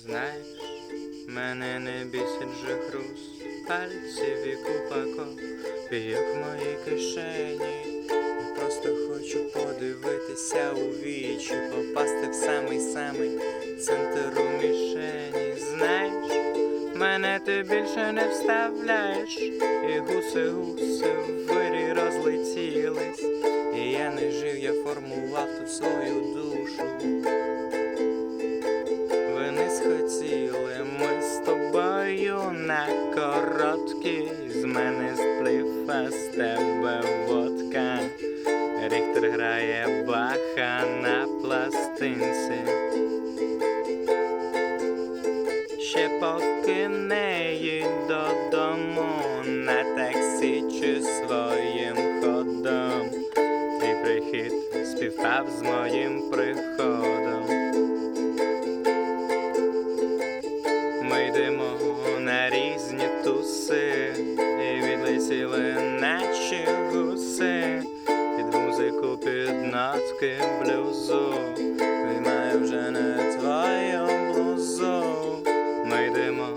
Знаєш, мене не бісить же хруст пальців і купа копійок в моїй кишені. Просто хочу подивитися у вічі, попасти в самий самий центр у мішені. Знаєш, мене ти більше не вставляєш, і гуси гуси в вирі розлетілись. І я не жив, я формував тут свою душу. На короткі. З мене сплив, з тебе водка. Ріхтер грає баха на пластинці. Ще поки не їдь додому на таксі чи своїм ходом. Твій прихід співпав з моїм музику, під нотки блюзу. Виймаю вже не твоє блузу. Ми йдемо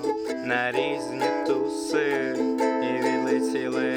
на різні туси і відлетіли